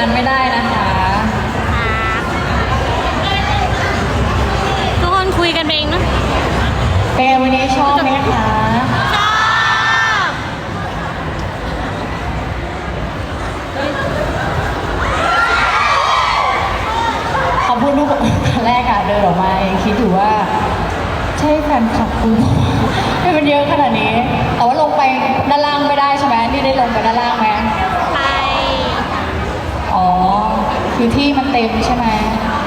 านไม่ได้นะคะครับทุกคนคุยกันเองนะเป็นไงวันนี้ชอบไหมคะชอบขอบคุณทุกคนตอนแรกอะเดินออกมายังคิดอยู่ว่า ใช่แฟนคลับคุณให้มันเยอะขนาดนี้ แต่ว่าลงไปด้านล่างไม่ได้ใช่ไหมนี่ได้ลงไปด้านล่างไหมไป อ๋อ คือที่มันเต็มใช่ไหม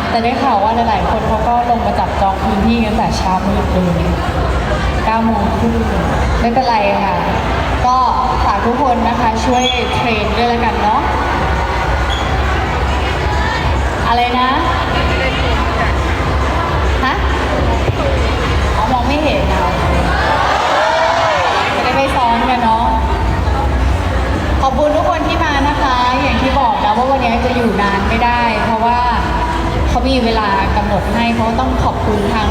แต่ได้ข่าวว่าหลายๆ คนเขาก็ลงมาจับจองพื้นที่กันแต่เช้ามืดเลย9โมงครึ่งไม่เป็นไรค่ะ ก็ฝากทุกคนนะคะช่วยเทรนด้วยแล้วกันเนาะ มีเวลากำหนดให้เพราะว่าต้องขอบคุณทาง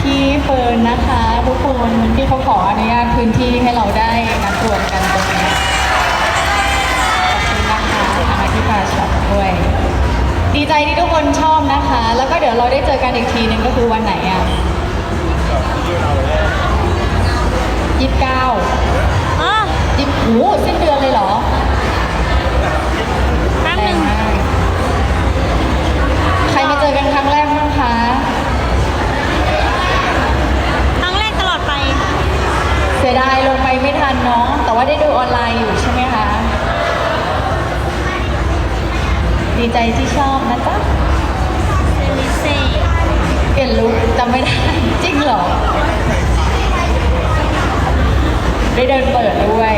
พี่เฟิร์นนะคะ ทุกคนที่เขาขออนุญาตพื้นที่ให้เราได้นัดรวมกันตรงนี้ขอบคุณนะคะทางอธิการช็อปด้วยดีใจที่ทุกคนชอบนะคะ แล้วก็เดี๋ยวเราได้เจอกันอีกทีนึงก็คือวันไหนอะยี่สิบเก้าอ๋อยี่สิบโอ้โหสิ้นเดือนเลยเหรอ อกันครั้งแรกบ้างคะครั้งแรกตลอดไป เสียดายลงไปไม่ทันเนาะแต่ว่าได้ดูออนไลน์อยู่ใช่ไหมคะ ดีใจที่ชอบนะจ๊ะเซนิเซ่เปลี่ยนลุคจำไม่ได้ จริงเหรอ ได้เดินเปิดด้วย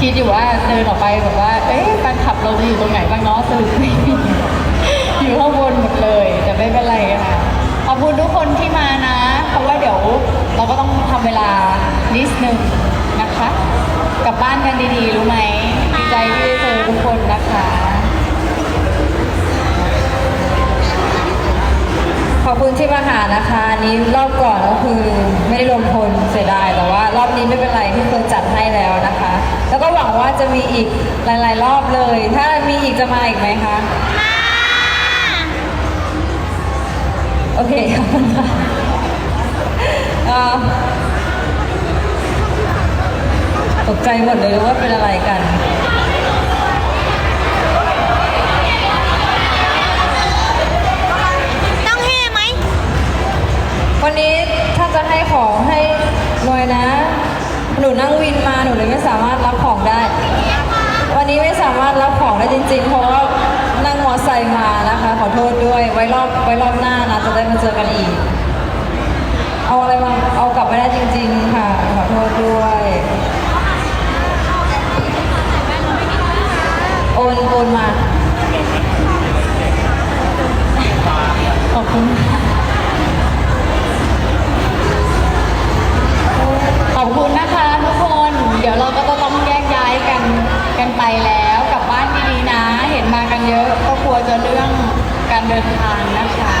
คิดอยู่ว่าเดินออกไปแบบว่า เอ๊ะแฟนขับเราจะอยู่ตรงไหนบ้างเนาะสรุปไม่มี อยู่ข้างบนหมดเลย แต่ไม่เป็นไรค่ะ ขอบคุณทุกคนที่มานะ เพราะว่าเดี๋ยวเราก็ต้องทำเวลานิดนึงนะคะ กลับบ้านกันดีๆ รู้ไหมดีใจที่ได้เจอทุกคนนะคะ ขอบคุณที่มาหานะคะอันนี้รอบก่อนก็คือไม่ได้รวมพลเสียดายแต่ว่ารอบนี้ไม่เป็นไรที่เฟิร์นจัดให้แล้วนะคะ แล้วก็หวังว่าจะมีอีกหลาย ๆ รอบเลย ถ้ามีอีกจะมาอีกไหมคะ โอเคขอบคุณค่ะเอ่อตกใจหมดเลยว่าเป็นอะไรกันต้องเฮ่ไหมวันนี้ถ้าจะให้ของให้หน่อยนะ หนูนั่งวินมาหนูเลยไม่สามารถรับของได้ วันนี้ไม่สามารถรับของได้จริง ๆ เพราะว่า นั่งมอไซค์มานะคะ ขอโทษด้วยไว้รอบไว้รอบหน้านะจะได้มาเจอกันอีก เอาอะไรมาเอากลับไม่ได้จริง ๆ เยอะก็กลัวจะเรื่องการเดินทางนะคะ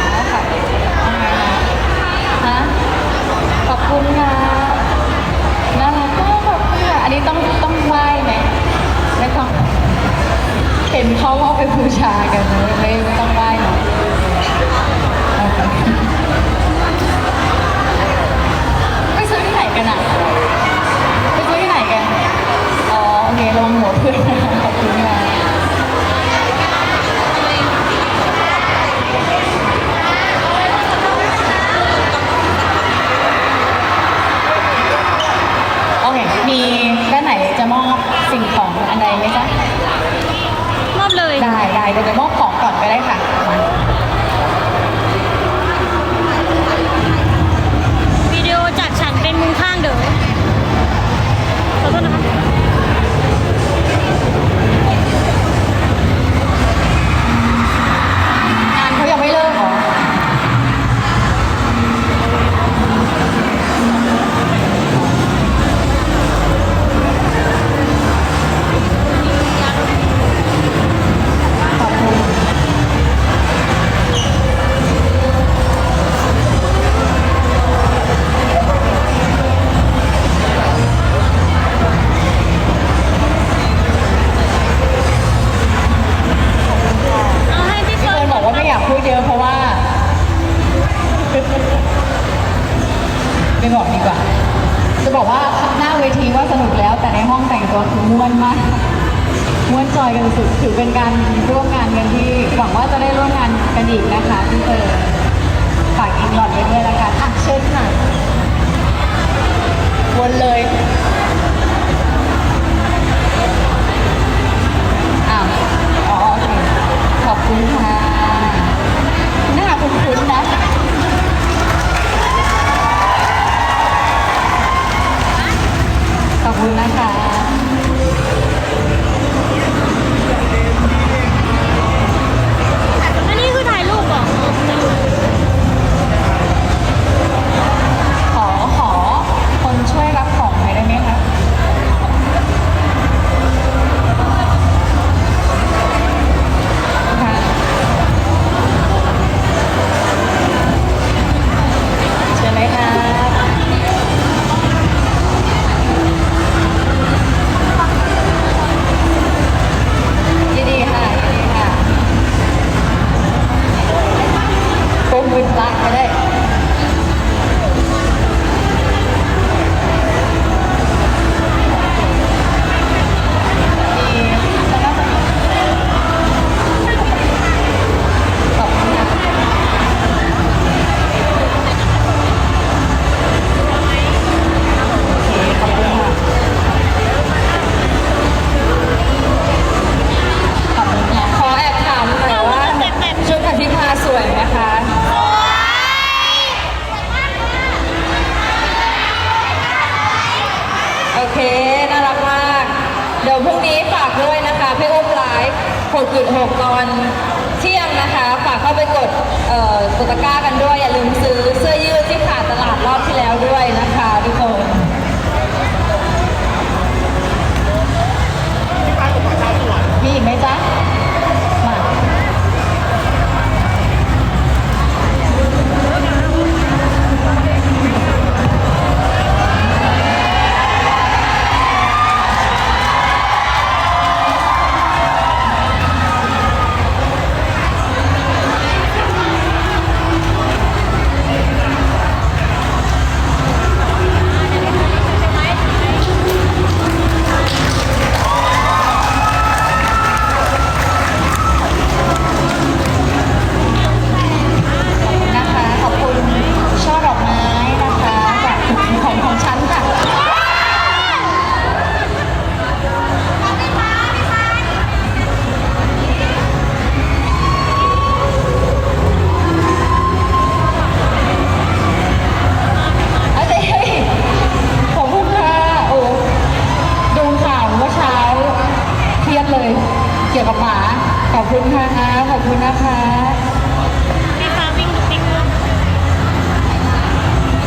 ไม่บอกดีกว่า จะบอกว่าหน้าเวทีว่าสนุกแล้ว แต่ในห้องแต่งตัวม้วนมากม้วนจอยกันสุดถือเป็นการร่วมงานกันที่หวังว่าจะได้ร่วมงานกันอีกนะคะที่เตอฝากอินหลอดไว้ด้วยละกันอะเชิญค่ะวนเลย 6.6 ตอนเที่ยงนะคะ ฝากเข้าไปกดเอ่อกดตะกร้ากันด้วย อย่าลืมซื้อเสื้อยืดที่ขาดตลาดรอบที่แล้วด้วยนะคะทุกคนมีอีกไหมจ๊ะ กี่ยวกับหมาขอบคุณค่ะขอบคุณนะคะพี่ฟ้าวิ่งวิ่งวิ่ง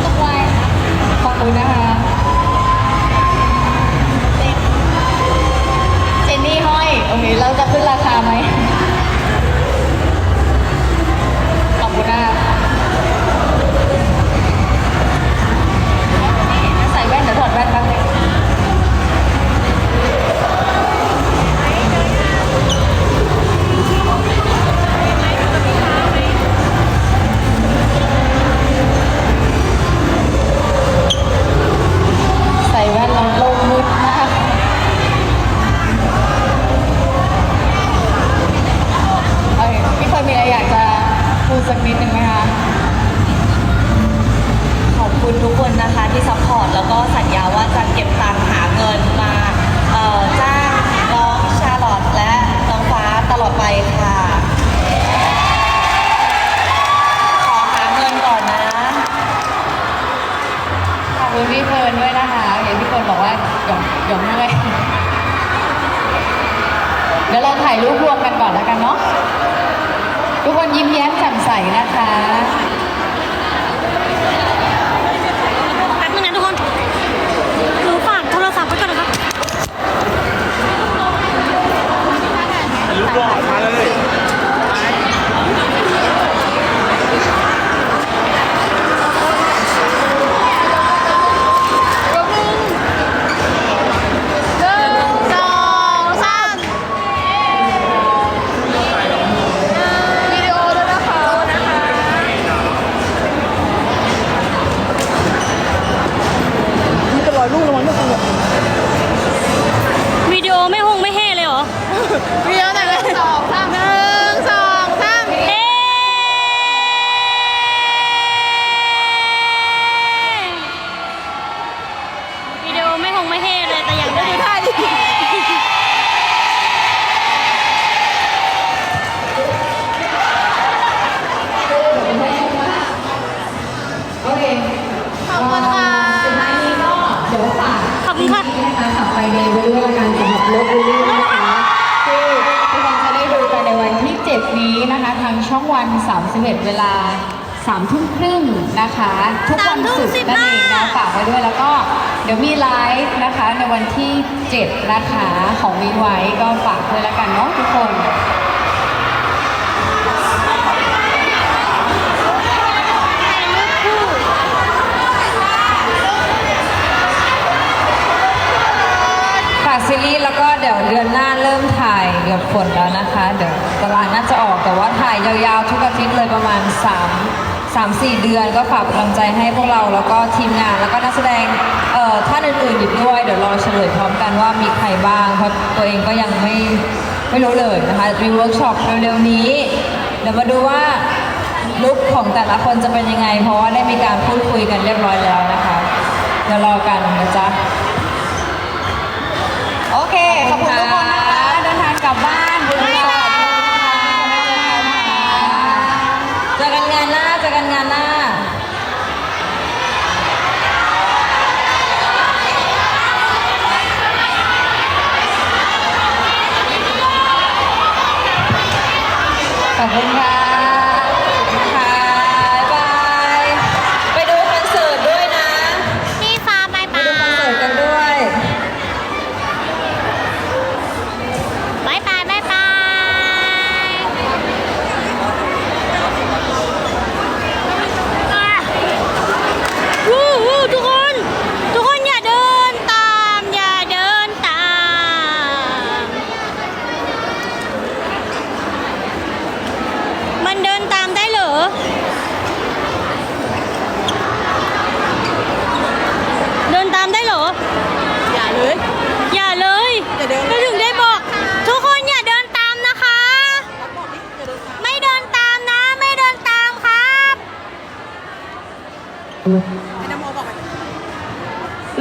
ทุกวัยขอบคุณนะคะ อร์ตแล้วก็สัญญาว่าจะเก็บตังค์หาเงินมาเอ่อจ้างน้องชาลอตและน้องฟ้าตลอดไปค่ะ ขอหาเงินก่อนนะ ขอบคุณพี่เฟิร์นด้วยนะคะเห็นพี่เฟิร์นบอกว่าหยองหยองเมื่อยเดี๋ยวเราถ่ายรูปรวมกันก่อนแล้วกันเนาะทุกคนยิ้มแย้มแจ่มใสนะคะ 31 เวลา3ทุ่มครึ่งนะคะ ทุกวันศุกร์นั่นเองนะฝากไว้ด้วยแล้วก็เดี๋ยวมีไลฟ์นะคะในวันที่ 7 นะคะของวีไว้ก็ฝากด้วยละกันเนาะทุกคนถ่ายรูปคู่ฝากซีรีส์แล้วก็เดี๋ยวเดือนหน้าเริ่ม ถ่ายเดี๋ยวฝนแล้วนะคะ เดี๋ยวตารางน่าจะออกแต่ว่าถ่ายยาวๆ ทุกอาทิตย์เลยประมาณ 3 3 4 เดือนก็ฝากกำลังใจให้พวกเราแล้วก็ทีมงานแล้วก็นักแสดงเอ่อท่านอื่นๆอีกด้วย เดี๋ยวรอเฉลยพร้อมกันว่ามีใครบ้าง เพราะตัวเองก็ยังไม่ไม่รู้เลยนะคะมีเวิร์กช็อปเร็วๆนี้ เดี๋ยวมาดูว่าลุคของแต่ละคนจะเป็นยังไง เพราะว่าได้มีการพูดคุยกันเรียบร้อยแล้วนะคะ เดี๋ยวรอกันนะจ๊ะ โอเค ขอบคุณทุกคน ลับบ้านบุรีรัมย์เจอกันงานหน้าเจอกันงานหน้า ขอบคุณค่ะ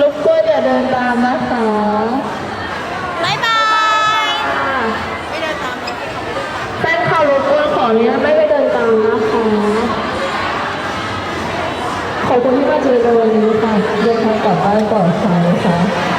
รบกวนอย่าเดินตามนะคะบายบายแฟนข่าวลูกวนขอเนี้ยไม่ไปเดินตามนะคะ ขอบคุณที่มาเจอกันวันนี้ค่ะเดินทางกลับบ้านก่อดภัยนะคะ